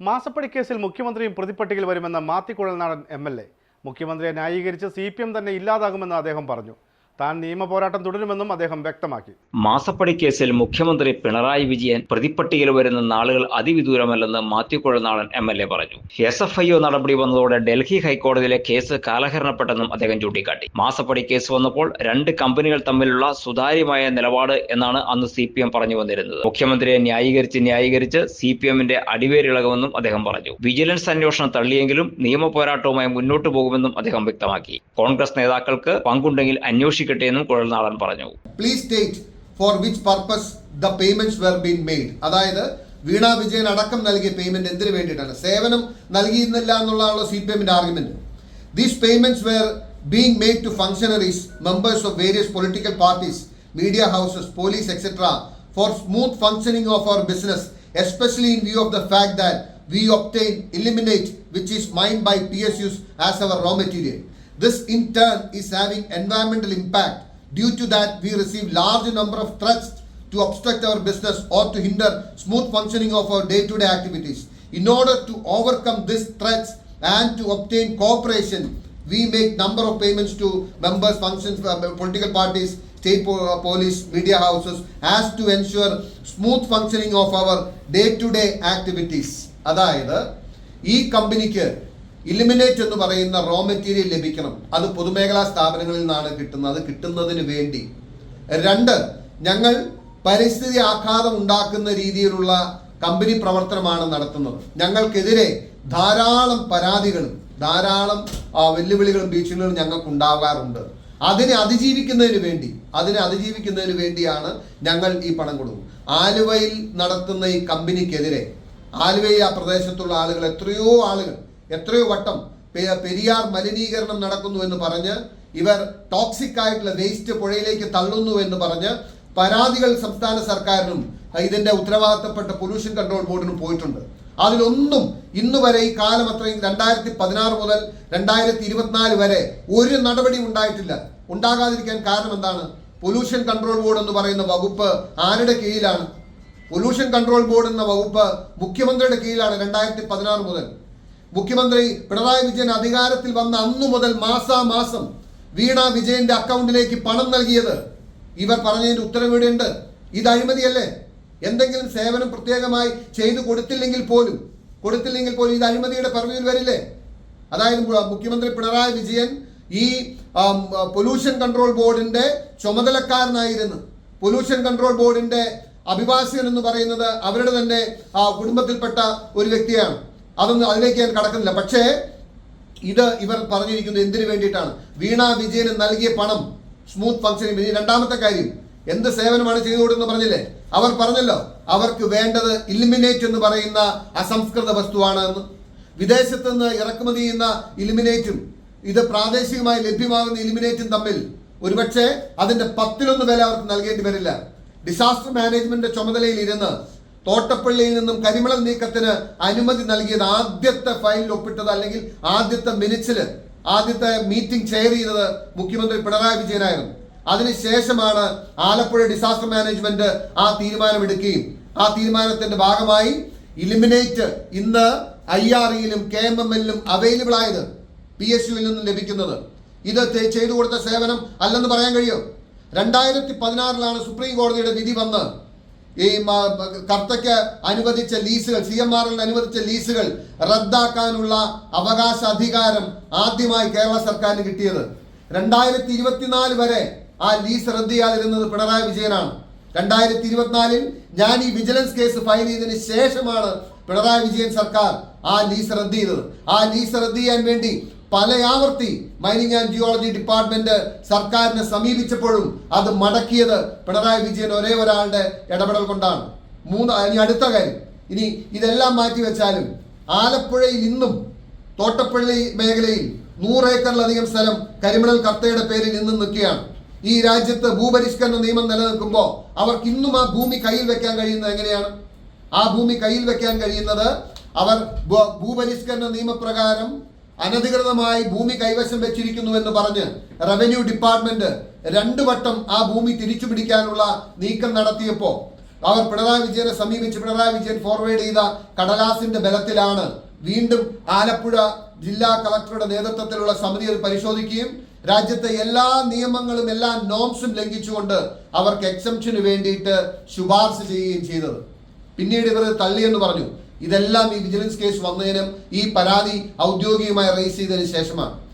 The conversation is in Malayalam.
മാസപ്പടി കേസിൽ മുഖ്യമന്ത്രിയും പ്രതിപ്പട്ടികയിൽ വരുമെന്ന മാത്തിക്കുഴൽനാടൻ എം എൽ എ. മുഖ്യമന്ത്രിയെ ന്യായീകരിച്ച് സി പി എം തന്നെ ഇല്ലാതാകുമെന്ന് അദ്ദേഹം പറഞ്ഞു. താൻ നിയമ പോരാട്ടം തുടരുമെന്നും അദ്ദേഹം വ്യക്തമാക്കി. മാസപ്പടി കേസിൽ മുഖ്യമന്ത്രി പിണറായി വിജയൻ പ്രതിപ്പട്ടികയിൽ വരുന്ന നാളുകൾ അതിവിദൂരമല്ലെന്ന് Mathew Kuzhalnadan M L A പറഞ്ഞു. എസ് എഫ് ഐ ഒ നടപടി വന്നതോടെ ഡൽഹി ഹൈക്കോടതിയിലെ കേസ് കാലഹരണപ്പെട്ടെന്നും അദ്ദേഹം ചൂണ്ടിക്കാട്ടി. മാസപ്പടി കേസ് വന്നപ്പോൾ രണ്ട് കമ്പനികൾ തമ്മിലുള്ള സുതാര്യമായ നിലപാട് എന്നാണ് അന്ന് സി പി എം പറഞ്ഞു വന്നിരുന്നത്. മുഖ്യമന്ത്രിയെ ന്യായീകരിച്ച് ന്യായീകരിച്ച് സി പി എമ്മിന്റെ അടിവേരിളകുമെന്നും അദ്ദേഹം പറഞ്ഞു. വിജിലൻസ് അന്വേഷണം തള്ളിയെങ്കിലും നിയമ പോരാട്ടവുമായി മുന്നോട്ടു പോകുമെന്നും അദ്ദേഹം വ്യക്തമാക്കി. കോൺഗ്രസ് നേതാക്കൾക്ക് പങ്കുണ്ടെങ്കിൽ അന്വേഷിക്കട്ടെ എന്നും കുഴൽനാടൻ പറഞ്ഞു. Please state for which purpose the payments were been made അതായത് വീണ വിജയൻ അടക്കം നൽകിയ പേയ്മെന്റ് എന്തിനു വേണ്ടിയിട്ടാണ്? സേവനം നൽകിയിരുന്നില്ല എന്നുള്ളതാണ് സി പി എമ്മിന്റെ argument these payments were being made to functionaries members of various political parties media houses police etcetera for smooth functioning of our business especially in view of the fact that we which is mined by P S PSUs as our raw material. This in turn is having environmental impact. Due to that, we receive large number of threats to obstruct our business or to hinder smooth functioning of our day-to-day activities. In order to overcome these threats and to obtain cooperation, we make number of payments to members, functions, uh, political parties, state po- uh, police, media houses, as to ensure smooth functioning of our day-to-day activities. അതായത് ഈ കമ്പനിക്ക് ഇലിമിനേറ്റ് എന്ന് പറയുന്ന റോ മെറ്റീരിയൽ ലഭിക്കണം. അത് പൊതുമേഖലാ സ്ഥാപനങ്ങളിൽ നിന്നാണ് കിട്ടുന്നത്. അത് കിട്ടുന്നതിന് വേണ്ടി. രണ്ട് ഞങ്ങൾ പരിസ്ഥിതി ആഘാതം ഉണ്ടാക്കുന്ന രീതിയിലുള്ള കമ്പനി പ്രവർത്തനമാണ് നടത്തുന്നത്. ഞങ്ങൾക്കെതിരെ ധാരാളം പരാതികളും ധാരാളം വെല്ലുവിളികളും ഭീഷണികളും ഞങ്ങൾക്ക് ഉണ്ടാകാറുണ്ട്. അതിനെ അതിജീവിക്കുന്നതിന് വേണ്ടി അതിനെ അതിജീവിക്കുന്നതിന് വേണ്ടിയാണ് ഞങ്ങൾ ഈ പണം കൊടുക്കും ആലുവയിൽ നടത്തുന്ന ഈ കമ്പനിക്കെതിരെ ആലുവയിൽ ആ പ്രദേശത്തുള്ള ആളുകൾ എത്രയോ ആളുകൾ എത്രയോ വട്ടം പെരിയാർ മലിനീകരണം നടക്കുന്നു എന്ന് പറഞ്ഞ് ഇവർ ടോക്സിക് ആയിട്ടുള്ള വേസ്റ്റ് പുഴയിലേക്ക് തള്ളുന്നു എന്ന് പറഞ്ഞ് പരാതികൾ സംസ്ഥാന സർക്കാരിനും ഇതിന്റെ ഉത്തരവാദിത്തപ്പെട്ട പൊല്യൂഷൻ കൺട്രോൾ ബോർഡിനും പോയിട്ടുണ്ട്. അതിലൊന്നും ഇന്ന് വരെ ഈ കാലം അത്രയും രണ്ടായിരത്തി പതിനാറ് മുതൽ രണ്ടായിരത്തി ഇരുപത്തിനാല് വരെ ഒരു നടപടി ഉണ്ടായിട്ടില്ല. ഉണ്ടാകാതിരിക്കാൻ കാരണം എന്താണ്? പൊല്യൂഷൻ കൺട്രോൾ ബോർഡ് എന്ന് പറയുന്ന വകുപ്പ് ആരുടെ കീഴിലാണ്? പൊല്യൂഷൻ കൺട്രോൾ ബോർഡ് എന്ന വകുപ്പ് മുഖ്യമന്ത്രിയുടെ കീഴിലാണ് രണ്ടായിരത്തി പതിനാറ് മുതൽ. മുഖ്യമന്ത്രി പിണറായി വിജയൻ അധികാരത്തിൽ വന്ന അന്നു മുതൽ മാസാമാസം വീണ വിജയന്റെ അക്കൗണ്ടിലേക്ക് പണം നൽകിയത് ഇവർ പറഞ്ഞതിന്റെ ഉത്തരവിടെയുണ്ട് ഇത് അഴിമതിയല്ലേ? എന്തെങ്കിലും സേവനം പ്രത്യേകമായി ചെയ്തു കൊടുത്തില്ലെങ്കിൽ പോലും കൊടുത്തില്ലെങ്കിൽ പോലും ഇത് അഴിമതിയുടെ പർവയിൽ വരില്ലേ? അതായത് മുഖ്യമന്ത്രി പിണറായി വിജയൻ ഈ പൊല്യൂഷൻ കൺട്രോൾ ബോർഡിന്റെ ചുമതലക്കാരനായിരുന്നു. പൊല്യൂഷൻ കൺട്രോൾ ബോർഡിന്റെ അഭിഭാഷകൻ എന്ന് പറയുന്നത് അവരുടെ തന്നെ കുടുംബത്തിൽപ്പെട്ട ഒരു വ്യക്തിയാണ്. അതൊന്നും അതിലേക്ക് ഞാൻ കടക്കുന്നില്ല. പക്ഷേ ഇത് ഇവർ പറഞ്ഞിരിക്കുന്നത് എന്തിനു വേണ്ടിയിട്ടാണ്? വീണ വിജയന് നൽകിയ പണം സ്മൂത്ത് ഫംഗ്ഷനിങ് ഇനി രണ്ടാമത്തെ കാര്യം എന്ത് സേവനമാണ് ചെയ്തു കൊടുക്കുന്നത് പറഞ്ഞില്ലേ? അവർ പറഞ്ഞല്ലോ അവർക്ക് വേണ്ടത് ഇലിമിനേറ്റ് എന്ന് പറയുന്ന അസംസ്കൃത വസ്തുവാണ് എന്ന്. വിദേശത്ത് നിന്ന് ഇറക്കുമതി ചെയ്യുന്ന ഇലിമിനേറ്റും ഇത് പ്രാദേശികമായി ലഭ്യമാകുന്ന ഇലിമിനേറ്റും തമ്മിൽ ഒരുപക്ഷെ അതിന്റെ പത്തിലൊന്ന് വില അവർക്ക് നൽകേണ്ടി വരില്ല. ഡിസാസ്റ്റർ മാനേജ്മെന്റിന്റെ ചുമതലയിൽ ഇരുന്ന് തോട്ടപ്പള്ളിയിൽ നിന്നും കരിമണൽ നീക്കത്തിന് അനുമതി നൽകിയത് ആദ്യത്തെ ഫയലിൽ ഒപ്പിട്ടത് അല്ലെങ്കിൽ ആദ്യത്തെ മിനിറ്റ്സിൽ ആദ്യത്തെ മീറ്റിംഗ് ചെയർ ചെയ്തത് മുഖ്യമന്ത്രി പിണറായി വിജയനായിരുന്നു. അതിനുശേഷമാണ് ആലപ്പുഴ ഡിസാസ്റ്റർ മാനേജ്മെന്റ് ആ തീരുമാനമെടുക്കുകയും ആ തീരുമാനത്തിന്റെ ഭാഗമായി ഇലിമിനേറ്റ് ഇന്ന് ഐ ആർ ഇയിലും കെ എം എം എല്ലിലും അവൈലബിൾ ആയത് പി എസ് യുവിൽ നിന്നും ലഭിക്കുന്നത്. ഇത് ചെയ്തു കൊടുത്ത സേവനം അല്ലെന്ന് പറയാൻ കഴിയും? രണ്ടായിരത്തി പതിനാറിലാണ് സുപ്രീം കോടതിയുടെ വിധി വന്ന് ഈ കർത്തയ്ക്ക് അനുവദിച്ച ലീസുകൾ സി എം ആറിൽ അനുവദിച്ച ലീസുകൾ റദ്ദാക്കാനുള്ള അവകാശ അധികാരം ആദ്യമായി കേരള സർക്കാരിന് കിട്ടിയത്. രണ്ടായിരത്തി ഇരുപത്തിനാല് വരെ ആ ലീസ് റദ്ദ് ചെയ്യാതിരുന്നത് പിണറായി വിജയനാണ്. രണ്ടായിരത്തി ഇരുപത്തിനാലിൽ ഞാൻ ഈ വിജിലൻസ് കേസ് ഫയൽ ചെയ്തതിന് ശേഷമാണ് പിണറായി വിജയൻ സർക്കാർ ആ ലീസ് റദ്ദ് ചെയ്തത്. ആ ലീസ് റദ്ദ് ചെയ്യാൻ വേണ്ടി പലയാവർത്തി മൈനിങ് ആൻഡ് ജിയോളജി ഡിപ്പാർട്ട്മെന്റ് സർക്കാരിനെ സമീപിച്ചപ്പോഴും അത് മടക്കിയത് പിണറായി വിജയൻ ഒരേ ഒരാളുടെ ഇടപെടൽ കൊണ്ടാണ്. മൂന്ന് ഇനി അടുത്ത കാര്യം. ഇനി ഇതെല്ലാം മാറ്റി വെച്ചാലും ആലപ്പുഴയിൽ ഇന്നും തോട്ടപ്പള്ളി മേഖലയിൽ നൂറേക്കറിലധികം സ്ഥലം കരിമണൽ കർത്തയുടെ പേരിൽ ഇന്നും നിൽക്കുകയാണ്. ഈ രാജ്യത്ത് ഭൂപരിഷ്കരണ നിയമം നിലനിൽക്കുമ്പോൾ അവർക്ക് ഇന്നും ആ ഭൂമി കയ്യിൽ വെക്കാൻ കഴിയുന്നത് എങ്ങനെയാണ്? ആ ഭൂമി കയ്യിൽ വെക്കാൻ കഴിയുന്നത് അവർ ഭൂപരിഷ്കരണ നിയമപ്രകാരം അനധികൃതമായി ഭൂമി കൈവശം വെച്ചിരിക്കുന്നു എന്ന് പറഞ്ഞ് റവന്യൂ ഡിപ്പാർട്ട്മെന്റ് രണ്ടു വട്ടം ആ ഭൂമി തിരിച്ചു പിടിക്കാനുള്ള നീക്കം നടത്തിയപ്പോൾ അവർ പിണറായി വിജയനെ സമീപിച്ച് പിണറായി വിജയൻ ഫോർവേഡ് ചെയ്ത കടലാസിന്റെ ബലത്തിലാണ് വീണ്ടും ആലപ്പുഴ ജില്ലാ കളക്ടറുടെ നേതൃത്വത്തിലുള്ള സമിതി അത് പരിശോധിക്കുകയും രാജ്യത്തെ എല്ലാ നിയമങ്ങളും എല്ലാ നോംസും ലംഘിച്ചുകൊണ്ട് അവർക്ക് എക്സംഷന് വേണ്ടിയിട്ട് ശുപാർശ ചെയ്യുകയും ചെയ്തത്. പിന്നീട് ഇവർ തള്ളിയെന്ന് പറഞ്ഞു. ഇതെല്ലാം ഈ വിജിലൻസ് കേസ് വന്നതിനും ഈ പരാതി ഔദ്യോഗികമായി റേസ് ചെയ്തതിനു ശേഷമാണ്.